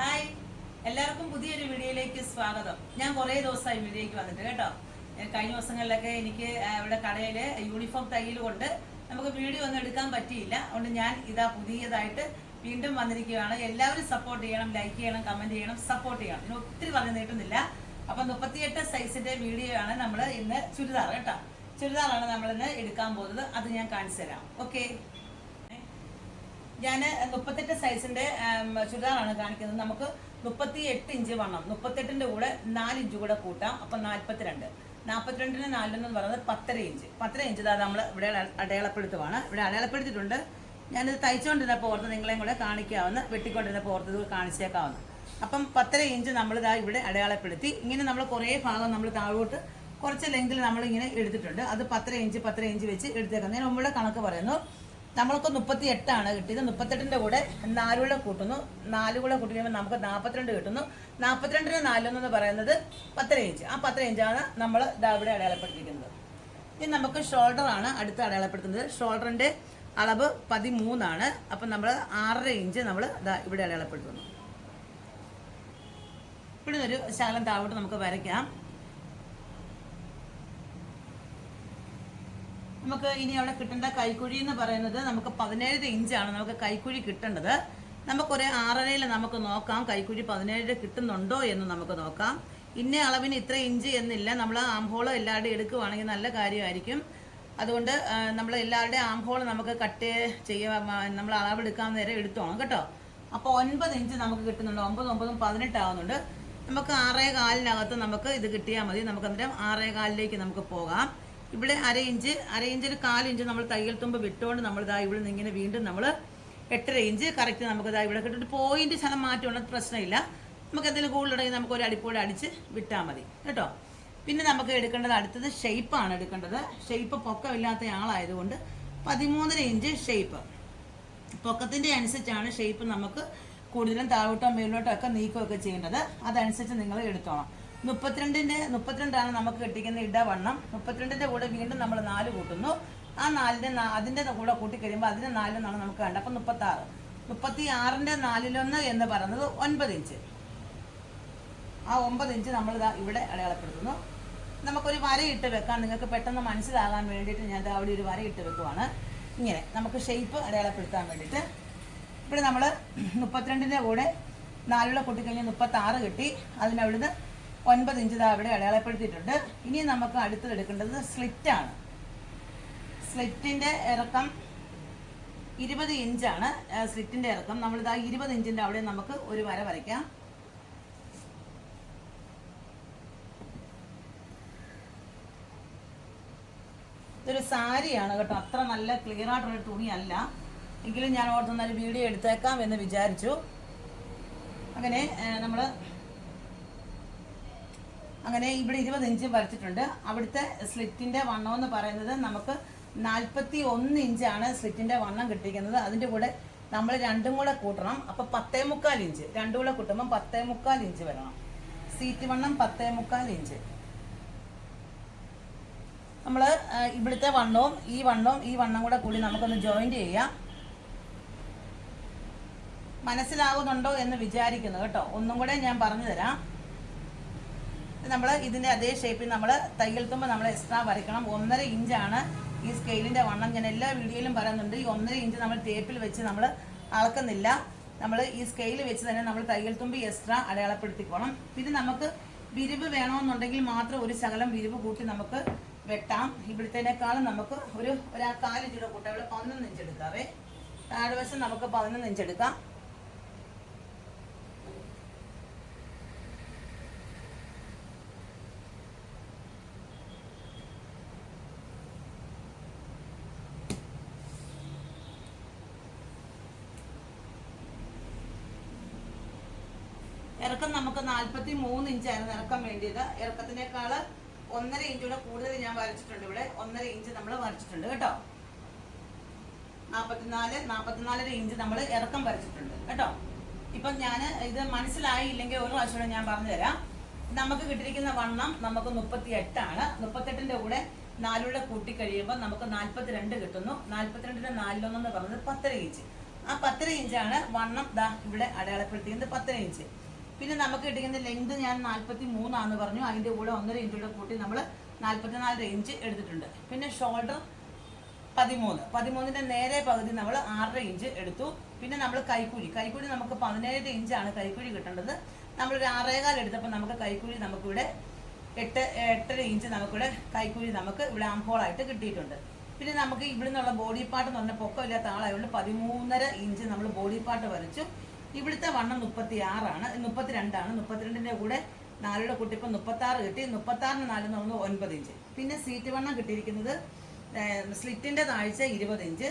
Hi. എല്ലാവർക്കും പുതിയൊരു വീഡിയോയിലേക്ക് സ്വാഗതം. ഞാൻ കുറേ ദിവസമായി വീഡിയോയ്ക്ക് വന്നിട്ട് കേട്ടോ. കഴിഞ്ഞ ദിവസങ്ങളിലൊക്കെ എനിക്ക് ഇവിടെ കടയിൽ യൂണിഫോം തയ്യൽ കൊണ്ട് നമുക്ക് വീഡിയോ ഒന്നും എടുക്കാൻ പറ്റിയില്ല. അതുകൊണ്ട് ഞാൻ ഇതാ പുതിയതായിട്ട് വീണ്ടും വന്നിരിക്കുകയാണ്. എല്ലാവരും സപ്പോർട്ട് ചെയ്യണം ലൈക്ക് ചെയ്യണം കമന്റ് ചെയ്യണം സപ്പോർട്ട് ചെയ്യണം. ഇതിന് ഒത്തിരി പറഞ്ഞു നീട്ടുന്നില്ല. അപ്പൊ മുപ്പത്തിയെട്ട് സൈസിന്റെ വീഡിയോ ആണ് നമ്മൾ ഇന്ന് ചുരിദാർ കേട്ടോ. ചുരിദാറാണ് നമ്മൾ ഇന്ന് എടുക്കാൻ പോകുന്നത്. അത് ഞാൻ കാണിച്ചു തരാം. ഓക്കെ ഞാൻ മുപ്പത്തെട്ട് സൈസിന്റെ ചുരിദാറാണ് കാണിക്കുന്നത്. നമുക്ക് മുപ്പത്തി എട്ട് ഇഞ്ച് വണ്ണം. മുപ്പത്തെട്ടിന്റെ കൂടെ നാല് ഇഞ്ച് കൂടെ കൂട്ടാം. അപ്പൊ നാല്പത്തിരണ്ട്. നാൽപ്പത്തിരണ്ടിന് നാലെന്ന് പറയുന്നത് പത്തര ഇഞ്ച്. പത്തര ഇഞ്ച് ഇതാ നമ്മൾ ഇവിടെ അട- അടയാളപ്പെടുത്തുവാണ്. ഇവിടെ അടയാളപ്പെടുത്തിയിട്ടുണ്ട്. ഞാനിത് തയ്ച്ചുകൊണ്ടിരുന്നപ്പോൾ ഓർത്ത് നിങ്ങളെയും കൂടെ കാണിക്കാവുന്ന വെട്ടിക്കൊണ്ടിരുന്നപ്പോൾ ഓർത്ത് ഇത് കാണിച്ചേക്കാവുന്ന. അപ്പം പത്തര ഇഞ്ച് നമ്മൾ ഇവിടെ അടയാളപ്പെടുത്തി. ഇങ്ങനെ നമ്മൾ കുറേ ഭാഗം നമ്മൾ താഴോട്ട് കുറച്ച് ലെങ്കിൽ നമ്മളിങ്ങനെ എടുത്തിട്ടുണ്ട്. അത് പത്തര ഇഞ്ച് പത്തര ഇഞ്ച് വെച്ച് എടുത്തേക്കാം ഞാൻ മുമ്പുള്ള കണക്ക് പറയുന്നു. നമ്മൾക്ക് മുപ്പത്തി എട്ടാണ് കിട്ടിയത്. മുപ്പത്തെട്ടിന്റെ കൂടെ നാലുകൂടെ കൂട്ടുന്നു. നാലുകൂടെ കൂട്ടി കഴിയുമ്പോൾ നമുക്ക് നാൽപ്പത്തിരണ്ട് കിട്ടുന്നു. നാൽപ്പത്തിരണ്ടിന് നാലെന്ന് പറയുന്നത് പത്തര ഇഞ്ച്. ആ പത്തര ഇഞ്ചാണ് നമ്മൾ ഇതാ ഇവിടെ അടയാളപ്പെടുത്തിയിരിക്കുന്നത്. ഇനി നമുക്ക് ഷോൾഡർ ആണ് അടുത്ത് അടയാളപ്പെടുത്തുന്നത്. ഷോൾഡറിന്റെ അളവ് പതിമൂന്നാണ്. അപ്പം നമ്മൾ ആറര ഇഞ്ച് നമ്മൾ ഇതാ ഇവിടെ അടയാളപ്പെടുത്തുന്നു. ഇവിടെ ഒരു ശകലം താവോട്ട് നമുക്ക് വരയ്ക്കാം. നമുക്ക് ഇനി അവിടെ കിട്ടേണ്ട കൈക്കുഴി എന്ന് പറയുന്നത് നമുക്ക് പതിനേഴ് ഇഞ്ചാണ് നമുക്ക് കൈക്കുഴി കിട്ടേണ്ടത്. നമുക്കൊരു ആറരയിൽ നമുക്ക് നോക്കാം കൈക്കുഴി പതിനേഴ് കിട്ടുന്നുണ്ടോ എന്ന് നമുക്ക് നോക്കാം. ഇന്ന അളവിന് ഇത്ര ഇഞ്ച് എന്നില്ല നമ്മൾ ആംഹോളം എല്ലാവരുടെയും എടുക്കുവാണെങ്കിൽ നല്ല കാര്യമായിരിക്കും. അതുകൊണ്ട് നമ്മൾ എല്ലാവരുടെയും ആംഹോളം നമുക്ക് കട്ട് ചെയ്യാൻ നമ്മൾ അളവെടുക്കാൻ നേരം എടുത്തോണം കേട്ടോ. അപ്പോൾ ഒൻപത് ഇഞ്ച് നമുക്ക് കിട്ടുന്നുണ്ട് ഒമ്പത് ഒമ്പതും പതിനെട്ട് ആവുന്നുണ്ട്. നമുക്ക് ആറേ കാലിനകത്ത് നമുക്ക് ഇത് കിട്ടിയാൽ മതി. നമുക്ക് അന്നേരം ആറേ കാലിലേക്ക് നമുക്ക് പോകാം. ഇവിടെ അര ഇഞ്ച് അര ഇഞ്ചിൽ കാൽ ഇഞ്ച് നമ്മൾ തയ്യൽ തുമ്പ് വിട്ടുകൊണ്ട് നമ്മൾ ഇതാ ഇവിടെ നിന്ന് ഇങ്ങനെ വീണ്ടും നമ്മൾ എട്ടര ഇഞ്ച് കറക്റ്റ് നമുക്ക് ഇതാ ഇവിടെ കിട്ടിട്ട് പോയിന്റ് ശതം മാറ്റമുള്ള പ്രശ്നമില്ല. നമുക്ക് എന്തെങ്കിലും കൂടുതലുണ്ടെങ്കിൽ നമുക്ക് ഒരു അടിപ്പോടെ അടിച്ച് വിട്ടാൽ മതി. കേട്ടോ? പിന്നെ നമുക്ക് എടുക്കേണ്ടത് അടുത്തത് ഷെയ്പ്പാണ് എടുക്കേണ്ടത്. ഷെയ്പ്പ് പൊക്കമില്ലാത്ത ആളായതുകൊണ്ട് പതിമൂന്നര ഇഞ്ച് ഷെയ്പ്പ് പൊക്കത്തിന്റെ അനുസരിച്ചാണ് ഷെയ്പ്പ് നമുക്ക് കൂടുതലും താഴോട്ടോ മേലോട്ടോ ഒക്കെ നീക്കുകയൊക്കെ ചെയ്യേണ്ടത്. അതനുസരിച്ച് നിങ്ങൾ എടുത്തോണം മുപ്പത്തിരണ്ടിന്റെ മുപ്പത്തിരണ്ടാണ് നമുക്ക് കിട്ടിക്കുന്ന ഇടവണ്ണം മുപ്പത്തിരണ്ടിന്റെ കൂടെ വീണ്ടും നമ്മൾ നാല് കൂട്ടുന്നു. ആ നാലിന്റെ അതിന്റെ കൂടെ കൂട്ടി കഴിയുമ്പോൾ അതിന്റെ നാലിലൊന്നാണ് നമുക്ക് വേണ്ടത് അപ്പം മുപ്പത്തി ആറ് മുപ്പത്തി ആറിന്റെ നാലിലൊന്ന് എന്ന് പറയുന്നത് ഒൻപത് ഇഞ്ച്. ആ ഒമ്പത് ഇഞ്ച് നമ്മൾ ഇതാ ഇവിടെ അടയാളപ്പെടുത്തുന്നു. നമുക്കൊരു വരയിട്ട് വെക്കാൻ നിങ്ങൾക്ക് പെട്ടെന്ന് മനസ്സിലാകാൻ വേണ്ടിയിട്ട് ഞാൻ അവിടെ ഒരു വരയിട്ട് വെക്കുവാണ്. ഇങ്ങനെ നമുക്ക് ഷേപ്പ് അടയാളപ്പെടുത്താൻ വേണ്ടിയിട്ട്. ഇവിടെ നമ്മൾ മുപ്പത്തിരണ്ടിന്റെ കൂടെ നാലുള്ള കൂട്ടിക്കഴിഞ്ഞ് മുപ്പത്താറ് കിട്ടി. അതിനവിടുന്ന് ഒൻപത് ഇഞ്ച് അവിടെ അടയാളപ്പെടുത്തിയിട്ടുണ്ട്. ഇനി നമുക്ക് അടുത്തത് എടുക്കേണ്ടത് സ്ലിറ്റാണ് സ്ലിറ്റിന്റെ ഇറക്കം ഇരുപത് ഇഞ്ചാണ് സ്ലിറ്റിന്റെ ഇറക്കം നമ്മളിതാ ഇരുപത് ഇഞ്ചിന്റെ അവിടെ നമുക്ക് ഒരു വര വരയ്ക്കാം. ഇതൊരു സാരിയാണ് കേട്ടോ. അത്ര നല്ല ക്ലിയർ ആയിട്ടുള്ള തുണിയല്ല. എങ്കിലും ഞാൻ ഓർത്തുന്ന ഒരു വീഡിയോ എടുത്തേക്കാം എന്ന് വിചാരിച്ചു. അങ്ങനെ നമ്മൾ അങ്ങനെ ഇവിടെ ഇരുപത് ഇഞ്ച് വരച്ചിട്ടുണ്ട്. അവിടുത്തെ സ്ലിറ്റിന്റെ വണ്ണം എന്ന് പറയുന്നത് നമുക്ക് നാൽപ്പത്തി ഒന്ന് ഇഞ്ചാണ് സ്ലിറ്റിന്റെ വണ്ണം കിട്ടിക്കുന്നത് അതിന്റെ കൂടെ നമ്മൾ രണ്ടും കൂടെ കൂട്ടണം. അപ്പൊ പത്തേ മുക്കാൽ ഇഞ്ച്. രണ്ടും കൂടെ കൂട്ടുമ്പോൾ പത്തേ മുക്കാൽ ഇഞ്ച് വരണം. സീറ്റ് വണ്ണം പത്തേ മുക്കാൽ ഇഞ്ച്. നമ്മൾ ഇവിടുത്തെ വണ്ണവും ഈ വണ്ണവും ഈ വണ്ണം കൂടെ കൂടി നമുക്കൊന്ന് ജോയിന്റ് ചെയ്യാം. മനസ്സിലാകുന്നുണ്ടോ എന്ന് വിചാരിക്കുന്നു കേട്ടോ. ഒന്നും കൂടെ ഞാൻ പറഞ്ഞു തരാം നമ്മൾ ഇതിന്റെ അതേ ഷേപ്പിൽ നമ്മൾ തയ്യൽത്തുമ്പോൾ നമ്മൾ എക്സ്ട്രാ വരയ്ക്കണം. ഒന്നര ഇഞ്ചാണ് ഈ സ്കെയിലിന്റെ വണ്ണം. ഞാൻ എല്ലാ വീഡിയോയിലും പറയുന്നുണ്ട്. ഈ ഒന്നര ഇഞ്ച് നമ്മൾ ടേപ്പിൽ വെച്ച് നമ്മൾ അളക്കുന്നില്ല. നമ്മൾ ഈ സ്കെയിൽ വെച്ച് തന്നെ നമ്മൾ തയ്യൽ തുമ്പ് എക്സ്ട്രാ അടയാളപ്പെടുത്തിക്കോണം. പിന്നെ നമുക്ക് വിരിവ് വേണമെന്നുണ്ടെങ്കിൽ മാത്രം ഒരു ശകലം വിരിവ് കൂട്ടി നമുക്ക് വെട്ടാം. ഇവിടുത്തേനേക്കാളും നമുക്ക് ഒരു ഒരാൾ കാലിഞ്ചിയുടെ കൂട്ടാവിടെ പതിനൊന്ന് ഇഞ്ച് എടുക്കാവേ താഴ്വശം നമുക്ക് പതിനൊന്ന് ഇഞ്ച് എടുക്കാം ഇറക്കം നമുക്ക് നാല്പത്തി മൂന്ന് ഇഞ്ചായിരുന്നു ഇറക്കം വേണ്ടിയത്. ഇറക്കത്തിനേക്കാൾ ഒന്നര ഇഞ്ചൂടെ കൂടുതൽ ഞാൻ വരച്ചിട്ടുണ്ട് ഇവിടെ. ഒന്നര ഇഞ്ച് നമ്മൾ വരച്ചിട്ടുണ്ട് കേട്ടോ. നാൽപ്പത്തിനാല് നാൽപ്പത്തിനാലര ഇഞ്ച് നമ്മൾ ഇറക്കം വരച്ചിട്ടുണ്ട് കേട്ടോ. ഇപ്പം ഞാൻ ഇത് മനസ്സിലായില്ലെങ്കിൽ ഒരു പ്രാവശ്യം ഞാൻ പറഞ്ഞുതരാം. നമുക്ക് കിട്ടിയിരിക്കുന്ന വണ്ണം നമുക്ക് മുപ്പത്തി എട്ടാണ് മുപ്പത്തെട്ടിന്റെ കൂടെ നാലൂടെ കൂട്ടി കഴിയുമ്പോൾ നമുക്ക് നാൽപ്പത്തിരണ്ട് കിട്ടുന്നു. നാൽപ്പത്തിരണ്ടിന്റെ നാലിലൊന്നെന്ന് പറഞ്ഞത് പത്തര ഇഞ്ച്. ആ പത്തര ഇഞ്ചാണ് വണ്ണം ദാ ഇവിടെ അടയാളപ്പെടുത്തിയത് പത്തര ഇഞ്ച്. പിന്നെ നമുക്ക് കിട്ടിക്കുന്ന ലെങ്ത് ഞാൻ നാൽപ്പത്തി മൂന്നാന്ന് പറഞ്ഞു. അതിന്റെ കൂടെ ഒന്നര ഇഞ്ചൂടെ കൂട്ടി നമ്മൾ നാൽപ്പത്തിനാലര ഇഞ്ച് എടുത്തിട്ടുണ്ട്. പിന്നെ ഷോൾഡർ പതിമൂന്ന്. പതിമൂന്നിന്റെ നേരെ പകുതി നമ്മൾ ആറര ഇഞ്ച് എടുത്തു. പിന്നെ നമ്മൾ കൈക്കൂലി. കൈക്കൂലി നമുക്ക് പതിനേഴ് ഇഞ്ചാണ് കൈക്കൂലി കിട്ടേണ്ടത്. നമ്മളൊരു ആറേകാൽ എടുത്തപ്പോൾ നമുക്ക് കൈക്കൂലി നമുക്കിവിടെ എട്ട് എട്ടര ഇഞ്ച് നമുക്കിവിടെ കൈക്കൂലി നമുക്ക് ഇവിടെ ആംഹോളായിട്ട് കിട്ടിയിട്ടുണ്ട്. പിന്നെ നമുക്ക് ഇവിടെ നിന്നുള്ള ബോഡി പാർട്ട് എന്ന് പറഞ്ഞാൽ പൊക്കമില്ലാത്ത ആളായതുകൊണ്ട് പതിമൂന്നര ഇഞ്ച് നമ്മൾ ബോഡി പാർട്ട് വരച്ചു. ഇവിടുത്തെ വണ്ണം മുപ്പത്തി ആറാണ് മുപ്പത്തിരണ്ടാണ് മുപ്പത്തിരണ്ടിന്റെ കൂടെ നാലുടെ കുട്ടിപ്പം മുപ്പത്തി ആറ് കിട്ടി മുപ്പത്തി ആറിന് നാല് എന്ന് പറഞ്ഞാൽ ഒൻപത് ഇഞ്ച്. പിന്നെ സീറ്റ് വണ്ണം കിട്ടിയിരിക്കുന്നത് സ്ലിറ്റിന്റെ താഴ്ച ഇരുപത് ഇഞ്ച്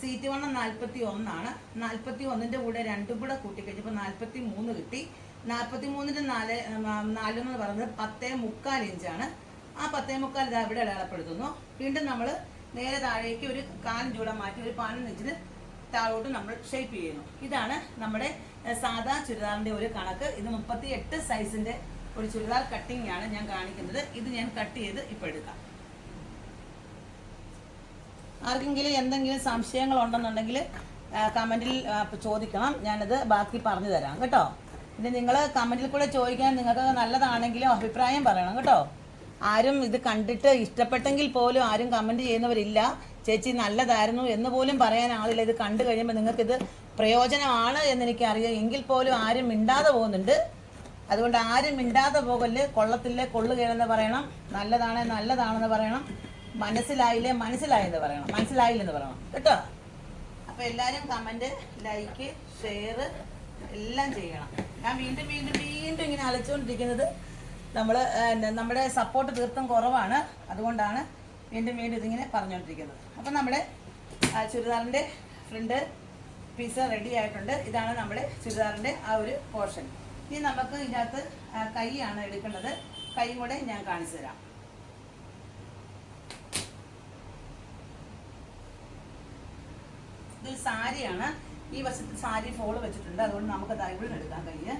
സീറ്റ് വണ്ണം നാൽപ്പത്തി ഒന്നാണ് നാൽപ്പത്തി ഒന്നിന്റെ കൂടെ രണ്ടും കൂടെ കൂട്ടിക്കഴിഞ്ഞപ്പോൾ നാൽപ്പത്തി മൂന്ന് കിട്ടി. നാൽപ്പത്തി മൂന്നിന്റെ നാല് നാലെന്ന് പറയുന്നത് പത്തേ മുക്കാൽ ഇഞ്ചാണ്. ആ പത്തേ മുക്കാൽ ഇതാ ഇവിടെ അടയാളപ്പെടുത്തുന്നു. വീണ്ടും നമ്മൾ നേരെ താഴേക്ക് ഒരു കാലിഞ്ച് കൂടെ മാറ്റി ഒരു പതിനൊന്ന് ഇഞ്ചിന് താഴോട്ട് നമ്മൾ ഷേപ്പ് ചെയ്യുന്നു. ഇതാണ് നമ്മുടെ സാധാ ചുരിദാറിന്റെ ഒരു കണക്ക്. ഇത് മുപ്പത്തി എട്ട് സൈസിന്റെ ഒരു ചുരിദാർ കട്ടിംഗ് ആണ് ഞാൻ കാണിക്കുന്നത്. ഇത് ഞാൻ കട്ട് ചെയ്ത് ഇപ്പൊ എടുക്കാം. ആർക്കെങ്കിലും എന്തെങ്കിലും സംശയങ്ങൾ ഉണ്ടെന്നുണ്ടെങ്കിൽ കമന്റിൽ ചോദിക്കണം. ഞാനത് ബാക്കി പറഞ്ഞു തരാം. കേട്ടോ? പിന്നെ നിങ്ങൾ കമന്റിൽ കൂടെ ചോദിക്കാൻ നിങ്ങൾക്ക് നല്ലതാണെങ്കിലും അഭിപ്രായം പറയണം. കേട്ടോ? ആരും ഇത് കണ്ടിട്ട് ഇഷ്ടപ്പെട്ടെങ്കിൽ പോലും ആരും കമന്റ് ചെയ്യുന്നവരില്ല. ചേച്ചി നല്ലതായിരുന്നു എന്ന് പോലും പറയാൻ ആളില്ല. ഇത് കണ്ടു കഴിയുമ്പോൾ നിങ്ങൾക്കിത് പ്രയോജനമാണ് എന്ന് എനിക്കറിയാം എങ്കിൽ പോലും ആരും മിണ്ടാതെ പോകുന്നുണ്ട്. അതുകൊണ്ട് ആരും മിണ്ടാതെ പോകൽ കൊള്ളത്തില്ലേ കൊള്ളുകയെന്ന് പറയണം. നല്ലതാണ് നല്ലതാണെന്ന് പറയണം. മനസ്സിലായില്ലേ മനസ്സിലായെന്ന് പറയണം. മനസ്സിലായില്ലെന്ന് പറയണം. കേട്ടോ? അപ്പൊ എല്ലാരും കമന്റ് ലൈക്ക് ഷെയർ എല്ലാം ചെയ്യണം. ഞാൻ വീണ്ടും വീണ്ടും വീണ്ടും ഇങ്ങനെ അലച്ചുകൊണ്ടിരിക്കുന്നത് നമ്മൾ നമ്മുടെ സപ്പോർട്ട് തീർത്തും കുറവാണ്. അതുകൊണ്ടാണ് വീണ്ടും വീണ്ടും ഇതിങ്ങനെ പറഞ്ഞുകൊണ്ടിരിക്കുന്നത് അപ്പം നമ്മുടെ ആ, ചുരിദാറിന്റെ ഫ്രണ്ട് പീസ് റെഡി ആയിട്ടുണ്ട്. ഇതാണ് നമ്മുടെ ചുരിദാറിന്റെ ആ ഒരു പോർഷൻ ഇനി നമുക്ക് ഇതിനകത്ത് കൈയാണ് എടുക്കേണ്ടത്. കൈ കൂടെ ഞാൻ കാണിച്ചു തരാം. ഇതൊരു സാരിയാണ്. ഈ വശത്ത് സാരി ഫോൾ വെച്ചിട്ടുണ്ട്. അതുകൊണ്ട് നമുക്ക് തൈകളിൽ എടുക്കാൻ കയ്യ്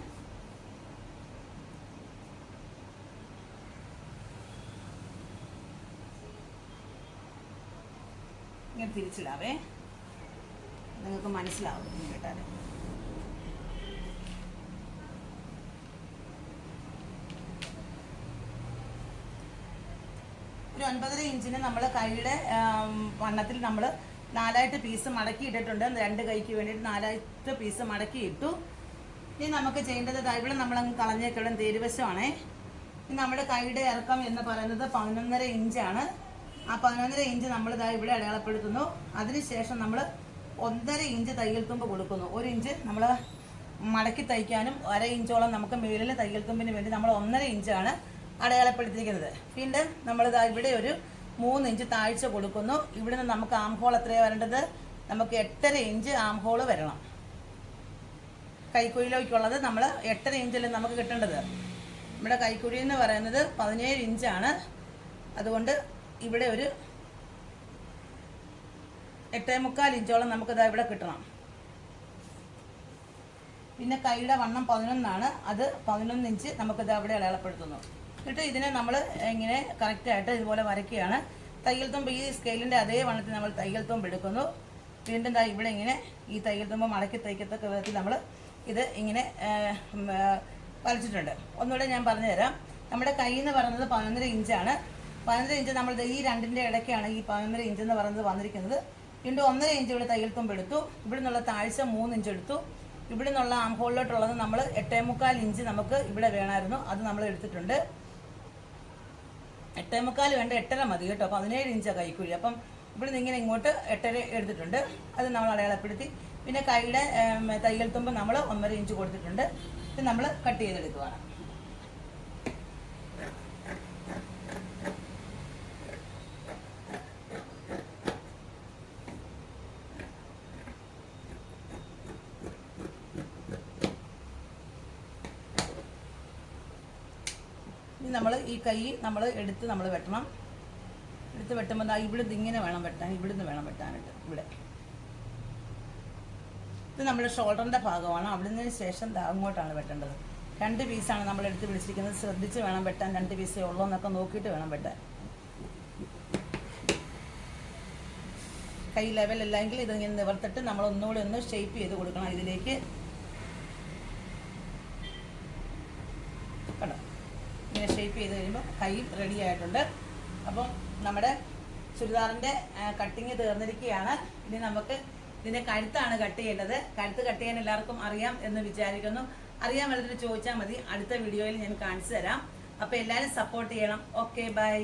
ഇങ്ങനെ തിരിച്ചിടാവേ. നിങ്ങൾക്ക് മനസ്സിലാവും കേട്ടാൽ ഒരു ഒൻപതര ഇഞ്ചിന് നമ്മൾ കൈയുടെ വണ്ണത്തിൽ നമ്മൾ നാലായിട്ട് പീസ് മടക്കി ഇട്ടിട്ടുണ്ട്. രണ്ട് കൈക്ക് വേണ്ടിയിട്ട് നാലായിട്ട് പീസ് മടക്കി ഇട്ടു. ഇനി നമുക്ക് ചെയ്യേണ്ടത് ദാ നമ്മൾ അങ്ങ് കളഞ്ഞേക്കണം തേരുവശമാണേ. നമ്മുടെ കൈയുടെ ഇറക്കം എന്ന് പറയുന്നത് പതിനൊന്നര ഇഞ്ചാണ്. ആ പതിനൊന്നര ഇഞ്ച് നമ്മൾ ഇതാ ഇവിടെ അടയാളപ്പെടുത്തുന്നു. അതിനുശേഷം നമ്മൾ ഒന്നര ഇഞ്ച് തയ്യൽ തുമ്പ് കൊടുക്കുന്നു. ഒരു ഇഞ്ച് നമ്മൾ മടക്കി തയ്ക്കാനും അര ഇഞ്ചോളം നമുക്ക് മേലിൽ തയ്യൽ തുമ്പിന് വേണ്ടി നമ്മൾ ഒന്നര ഇഞ്ചാണ് അടയാളപ്പെടുത്തിയിരിക്കുന്നത്. പിന്നെ നമ്മൾ ഇതാ ഇവിടെ ഒരു മൂന്ന് ഇഞ്ച് താഴ്ച കൊടുക്കുന്നു. ഇവിടെ നിന്ന് നമുക്ക് ആം ഹോൾ എത്രയാണ് വരേണ്ടത്? നമുക്ക് എട്ടര ഇഞ്ച് ആം ഹോൾ വരണം. കൈക്കുഴിയിലേക്കുള്ളത് നമ്മൾ എട്ടര ഇഞ്ചിൽ നമുക്ക് കിട്ടേണ്ടത്. നമ്മുടെ കൈക്കുഴി എന്ന് പറയുന്നത് പതിനേഴ് ഇഞ്ചാണ്. അതുകൊണ്ട് ഇവിടെ ഒരു എട്ടേ മുക്കാൽ ഇഞ്ചോളം നമുക്കിത് ഇവിടെ കിട്ടണം. പിന്നെ കൈയുടെ വണ്ണം പതിനൊന്നാണ്. അത് പതിനൊന്ന് ഇഞ്ച് നമുക്കിത് അവിടെ അടയാളപ്പെടുത്തുന്നു. എന്നിട്ട് ഇതിനെ നമ്മൾ ഇങ്ങനെ കറക്റ്റായിട്ട് ഇതുപോലെ വരയ്ക്കുകയാണ്. തയ്യൽ തുമ്പ് ഈ സ്കെയിലിന്റെ അതേ വണ്ണത്തിൽ നമ്മൾ തയ്യൽ തുമ്പ് എടുക്കുന്നു. വീണ്ടും ദാ ഇവിടെ ഇങ്ങനെ ഈ തയ്യൽ തുമ്പ് മടക്കി തയ്ക്കത്തക്ക വിധത്തിൽ നമ്മൾ ഇത് ഇങ്ങനെ വരച്ചിട്ടുണ്ട്. ഒന്നുകൂടെ ഞാൻ പറഞ്ഞുതരാം. നമ്മുടെ കൈ എന്ന് പറയുന്നത് പതിനൊന്നര ഇഞ്ചാണ്. പതിനൊന്നര ഇഞ്ച് നമ്മൾ ഈ രണ്ടിന്റെ ഇടയ്ക്കാണ് ഈ പതിനൊന്നര ഇഞ്ച് എന്ന് പറയുന്നത് വന്നിരിക്കുന്നത്. വീണ്ടും ഒന്നര ഇഞ്ച് ഇവിടെ തയ്യൽ തുമ്പ് എടുത്തു. ഇവിടെ നിന്നുള്ള താഴ്ച മൂന്ന് ഇഞ്ച് എടുത്തു. ഇവിടെ നിന്നുള്ള ആംഹോളിലോട്ടുള്ളത് നമ്മൾ എട്ടേ മുക്കാൽ ഇഞ്ച് നമുക്ക് ഇവിടെ വേണമായിരുന്നു. അത് നമ്മൾ എടുത്തിട്ടുണ്ട്. എട്ടേ മുക്കാൽ വേണ്ട എട്ടര മതി കേട്ടോ. പതിനേഴ് ഇഞ്ചാണ് കൈക്കുഴി അപ്പം ഇവിടെ നിന്ന് ഇങ്ങനെ ഇങ്ങോട്ട് എട്ടര എടുത്തിട്ടുണ്ട്. അത് നമ്മൾ അടയാളപ്പെടുത്തി. പിന്നെ കൈയുടെ തയ്യൽ തുമ്പ് നമ്മൾ ഒന്നര ഇഞ്ച് കൊടുത്തിട്ടുണ്ട്. ഇത് നമ്മൾ കട്ട് ചെയ്തെടുക്കുകയാണ് ഇനി നമ്മൾ ഈ കൈ നമ്മൾ എടുത്ത് നമ്മൾ വെട്ടണം. എടുത്ത് വെട്ടുമ്പോൾ ഇവിടുന്ന് ഇങ്ങനെ വേണം വെട്ടാൻ ഇവിടുന്ന് വേണം വെട്ടാനായിട്ട് ഇവിടെ. ഇത് നമ്മുടെ ഷോൾഡറിന്റെ ഭാഗമാണ്. അവിടുന്ന് ശേഷം അങ്ങോട്ടാണ് വെട്ടേണ്ടത്. രണ്ട് പീസാണ് നമ്മൾ എടുത്ത് പിടിച്ചിരിക്കുന്നത് ശ്രദ്ധിച്ച് വേണം വെട്ടാൻ രണ്ട് പീസേ ഉള്ളൂ എന്നൊക്കെ നോക്കിയിട്ട് വേണം വെട്ടാൻ. കൈ ലെവലല്ലെങ്കിൽ ഇതിങ്ങനെ നിവർത്തിട്ട് നമ്മൾ ഒന്നുകൂടി ഒന്ന് ഷേപ്പ് ചെയ്ത് കൊടുക്കണം ഇതിലേക്ക് കണ്ടോ ഇങ്ങനെ ഷേപ്പ് ചെയ്ത് കഴിയുമ്പോൾ കൈ റെഡി ആയിട്ടുണ്ട്. അപ്പം നമ്മുടെ ചുരിദാറിന്റെ കട്ടിങ് തീർന്നിരിക്കുകയാണ്. ഇനി നമുക്ക് ഇതിന്റെ കഴുത്താണ് കട്ട് ചെയ്യേണ്ടത്. കഴുത്ത് കട്ട് ചെയ്യാൻ എല്ലാവർക്കും അറിയാം എന്ന് വിചാരിക്കുന്നു. അറിയാൻ വല്ലതിന് ചോദിച്ചാൽ മതി. അടുത്ത വീഡിയോയിൽ ഞാൻ കാണിച്ചു തരാം. അപ്പോൾ എല്ലാവരും സപ്പോർട്ട് ചെയ്യണം. Okay bye